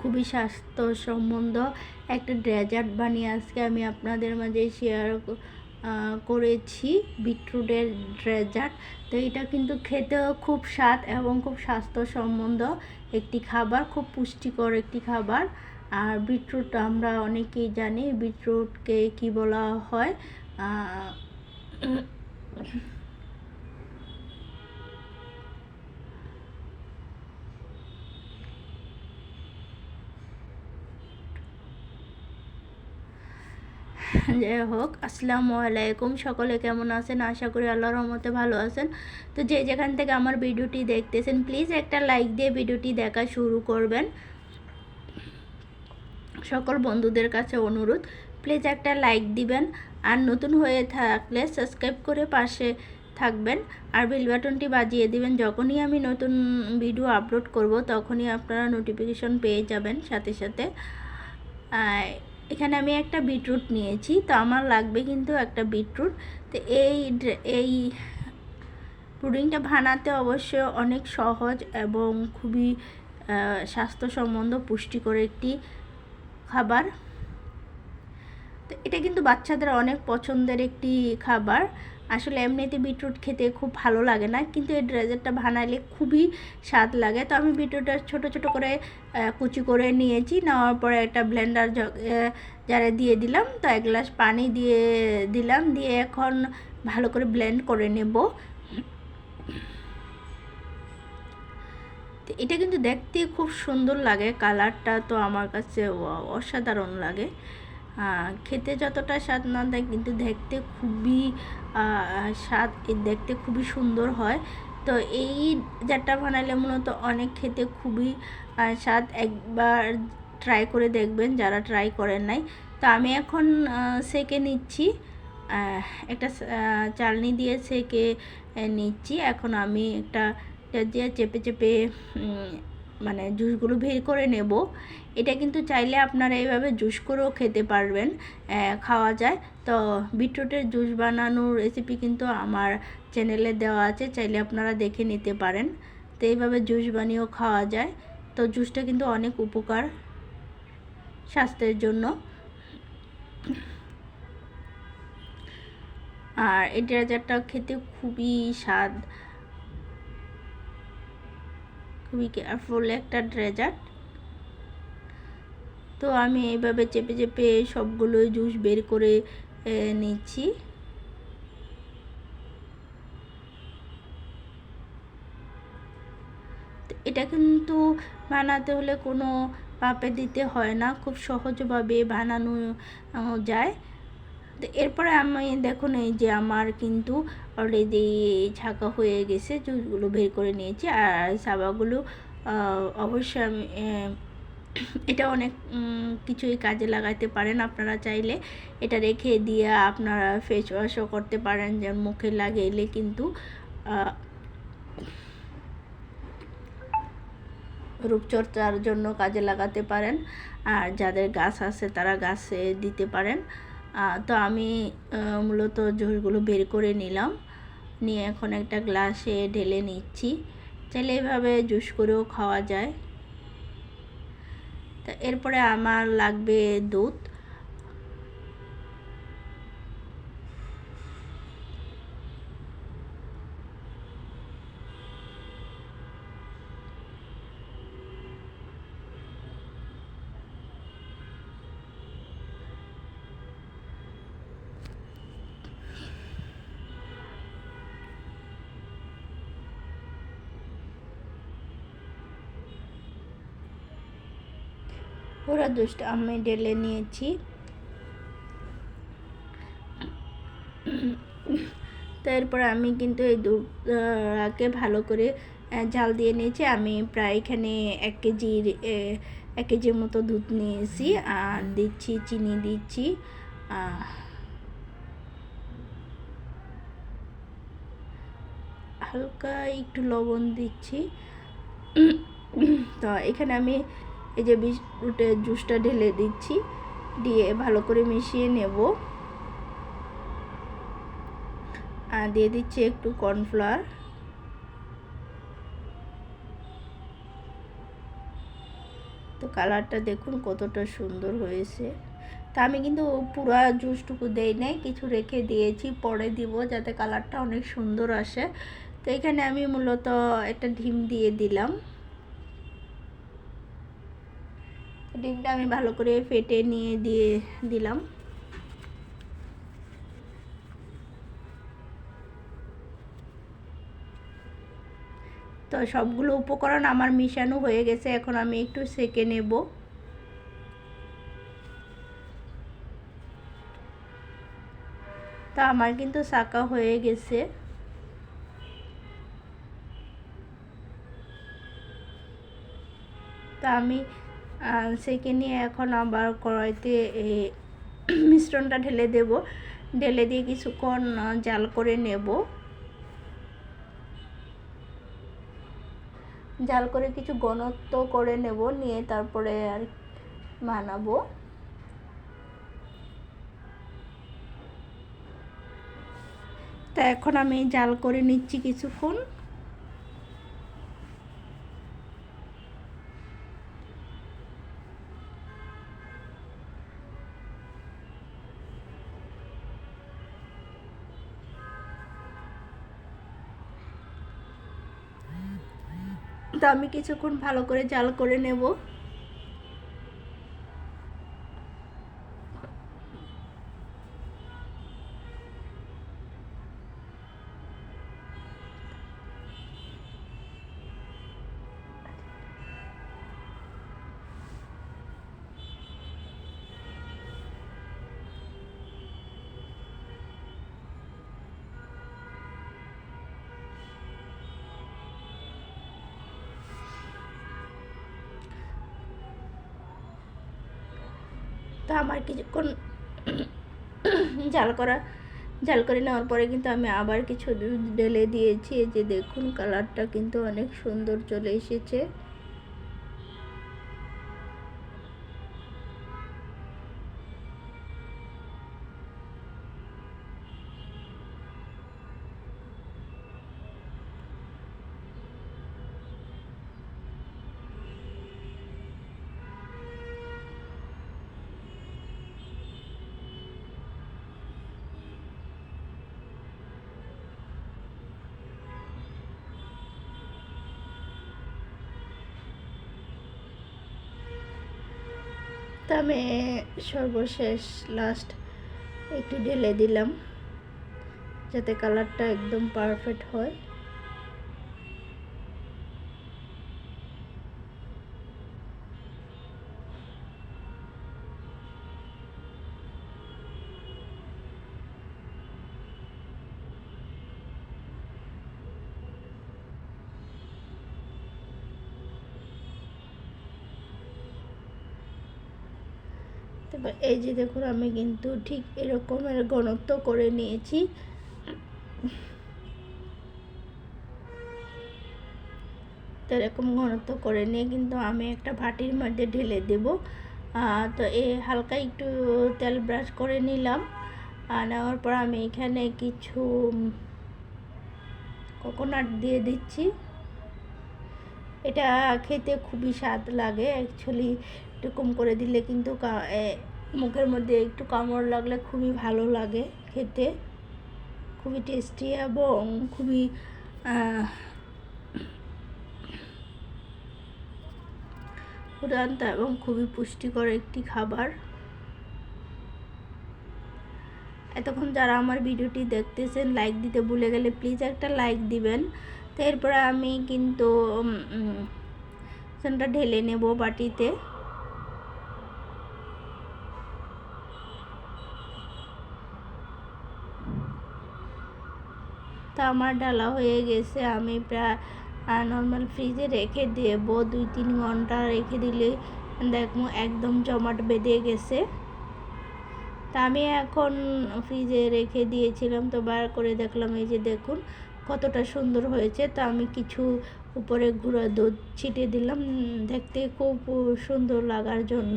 খুবই স্বাস্থ্য সম্বন্ধ একটা ডেজার্ট বানিয়ে আজকে আমি আপনাদের মাঝে শেয়ার করেছি, বিটরুটের ডেজার্ট। তো এটা কিন্তু খেতেও খুব স্বাদ এবং খুব স্বাস্থ্য সম্বন্ধ একটি খাবার, খুব পুষ্টিকর একটি খাবার। আর বিটরুট আমরা অনেকেই জানি, বিটরুটকে কি বলা হয়? যাই হোক, আসসালামু আলাইকুম। সকলে কেমন আছেন? আশা করি আল্লাহর রহমতে ভালো আছেন। তো যে যেখান থেকে আমার ভিডিওটি দেখতেছেন প্লিজ একটা লাইক দিয়ে ভিডিওটি দেখা শুরু করবেন। সকল বন্ধুদের কাছে অনুরোধ প্লিজ একটা লাইক দিবেন। আর নতুন হয়ে থাকলে সাবস্ক্রাইব করে পাশে থাকবেন। আর বেল বাটনটি বাজিয়ে দিবেন। যখনই আমি নতুন ভিডিও আপলোড করব, তখনই আপনারা নোটিফিকেশন পেয়ে যাবেন সাথে সাথে। এখানে আমি একটা বিটরুট নিয়েছি, তো আমার লাগবে কিন্তু একটা বিটরুট। তো এই এই পুডিংটা বানাতে অবশ্য অনেক সহজ এবং খুবই স্বাস্থ্য সম্বন্ধ পুষ্টিকর একটি খাবার। তো এটা কিন্তু বাচ্চাদের অনেক পছন্দের একটি খাবার। আসলে এমনিতে বিটরুট খেতে খুব ভালো লাগে না, কিন্তু এই ড্রেজারটা বানালে খুবই স্বাদ লাগে। তো আমি বিটরুটটা ছোট ছোট করে কুচি করে নিয়েছি, নেওয়ার পরে একটা ব্লেন্ডার যারা দিয়ে দিলাম। তো এক গ্লাস পানি দিয়ে দিলাম, দিয়ে এখন ভালো করে ব্লেন্ড করে নেব। এটা কিন্তু দেখতে খুব সুন্দর লাগে কালারটা, তো আমার কাছে অসাধারণ লাগে। খেতে যতটা স্বাদ না দেয়, কিন্তু দেখতে খুবই স্বাদ দেখতে খুবই সুন্দর হয়। তো এই জারটা বানালে মূলত অনেক খেতে খুবই স্বাদ। একবার ট্রাই করে দেখবেন, যারা ট্রাই করেন নাই। তো আমি এখন সেকে নিচ্ছি। একটা চালনি দিয়ে সেকে নিচ্ছি। এখন আমি একটা চেপে চেপে মানে জুসগুলো বের করে নেব। এটা কিন্তু চাইলে আপনারা এইভাবে জুস করেও খেতে পারবেন খাওয়া যায়। তো বিটরুটের জুস বানানোর রেসিপি কিন্তু আমার চ্যানেলে দেওয়া আছে, চাইলে আপনারা দেখে নিতে পারেন। তো এইভাবে জুস বানিয়েও খাওয়া যায়। তো জুসটা কিন্তু অনেক উপকার স্বাস্থ্যের জন্য। আর এই ডেজার্টটা খেতে খুবই স্বাদ। খুবই কেয়ারফুল একটা ড্রেজার্ট তো আমি এইভাবে চেপে চেপে সবগুলো জুস বের করে নিচ্ছি। এটা কিন্তু বানাতে হলে কোনো পাপে দিতে হয় না, খুব সহজভাবে বানানো যায়। তো এরপরে আমি দেখুন এই যে আমার কিন্তু অলরেডি ছাকা হয়ে গেছে জুসগুলো বের করে নিয়েছি আর সাবাগুলো অবশ্যই আমি এটা অনেক কিছুই কাজে লাগাতে পারেন আপনারা চাইলে। এটা রেখে দিয়ে আপনারা ফেস ওয়াশও করতে পারেন যেমন মুখে লাগাইলে কিন্তু রূপচর্চার জন্য কাজে লাগাতে পারেন। আর যাদের গাছ আছে তারা গাছে দিতে পারেন। তো আমি মূলত জুসগুলো বের করে নিলাম। নিয়ে এখন একটা গ্লাসে ঢেলে নিচ্ছি। চাইলে এভাবে জুস করেও খাওয়া যায়। তা এরপরে আমার লাগবে দুধ। পুরো দুধটা আমি ঢেলে নিয়েছি। তারপর আমি কিন্তু এই দুধকে ভালো করে জাল দিয়ে নিয়েছি। আমি প্রায় এখানে এক কেজির এক কেজির মতো দুধ নিয়েছি। আর দিচ্ছি, চিনি দিচ্ছি। হালকা একটু লবণ দিচ্ছি। তো এখানে আমি এই যে বিস্কুটের জুসটা ঢেলে দিচ্ছি, দিয়ে ভালো করে মিশিয়ে নেব। আর দিয়ে দিচ্ছি একটু কর্নফ্লাওয়ার। তো কালারটা দেখুন কতটা সুন্দর হয়েছে। তা আমি কিন্তু পুরা জুসটুকু দেই নাই, কিছু রেখে দিয়েছি, পরে দিব যাতে কালারটা অনেক সুন্দর আসে। তো এখানে আমি মূলত একটা ডিম দিয়ে দিলাম। ডিমটা আমি ভালো করে ফেটে নিয়ে দিয়ে দিলাম। তো সবগুলো উপকরণ আমার মিশানো হয়ে গেছে, এখন আমি একটু সেকে নেব। তা আমার কিন্তু সাকা হয়ে গেছে। তা আমি সেকে নিয়ে এখন আবার কড়াইতে এই মিশ্রণটা ঢেলে দেব। ঢেলে দিয়ে কিছুক্ষণ জাল করে নেব। জাল করে কিছু ঘনত্ব করে নেব, নিয়ে তারপরে আর বানাবো। তা এখন আমি জাল করে নিচ্ছি কিছুক্ষণ। তো আমি কিছুক্ষণ ভালো করে জাল করে নেব। তো আমার কিছুক্ষণ জাল করা জাল করে নেওয়ার পরে কিন্তু আমি আবার কিছু ঢেলে দিয়েছি। যে দেখুন কালারটা কিন্তু অনেক সুন্দর চলে এসেছে। আমি সর্বশেষ লাস্ট একটু ঢেলে দিলাম যাতে কালারটা একদম পারফেক্ট হয়। তারপর এই যে দেখুন, আমি কিন্তু ঠিক এরকমের ঘনত্ব করে নিয়েছি। তো এরকম ঘনত্ব করে নিয়ে কিন্তু আমি একটা ভাটির মধ্যে ঢেলে দেব। তো এ হালকা একটু তেল ব্রাশ করে নিলাম। নেওয়ার পর আমি এখানে কিছু কোকোনাট দিয়ে দিচ্ছি। এটা খেতে খুবই স্বাদ লাগে। অ্যাকচুয়ালি একটু কম করে দিলে কিন্তু মুখের মধ্যে একটু কামড় লাগলে খুবই ভালো লাগে খেতে। খুবই টেস্টি এবং খুবই দুর্দান্ত এবং খুবই পুষ্টিকর একটি খাবার। এতক্ষণ যারা আমার ভিডিওটি দেখতেছেন লাইক দিতে ভুলে গেলে প্লিজ একটা লাইক দিবেন। তো এরপরে আমি কিন্তু সেটা ঢেলে নেব বাটিতে। তা আমার ডালা হয়ে গেছে, আমি প্রায় নর্মাল ফ্রিজে রেখে দেব, দুই তিন ঘণ্টা রেখে দিলে দেখব একদম জমাট বেঁধে গেছে। তা আমি এখন ফ্রিজে রেখে দিয়েছিলাম, তো বার করে দেখলাম, এই যে দেখুন কতটা সুন্দর হয়েছে। তা আমি কিছু উপরে গুঁড়া দুধ ছিটিয়ে দিলাম দেখতে খুব সুন্দর লাগার জন্য।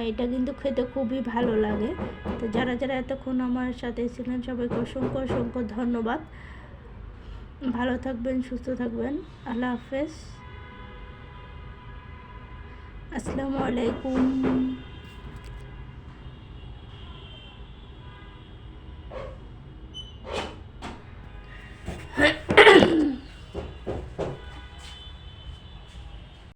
এটা কিন্তু খেতে খুবই ভালো লাগে। তো যারা যারা এতক্ষণ আমার সাথে ছিলেন, সবাইকে অসংখ্য অসংখ্য ধন্যবাদ। ভালো থাকবেন, সুস্থ থাকবেন। আল্লাহ হাফেজ। আসসালামু আলাইকুম।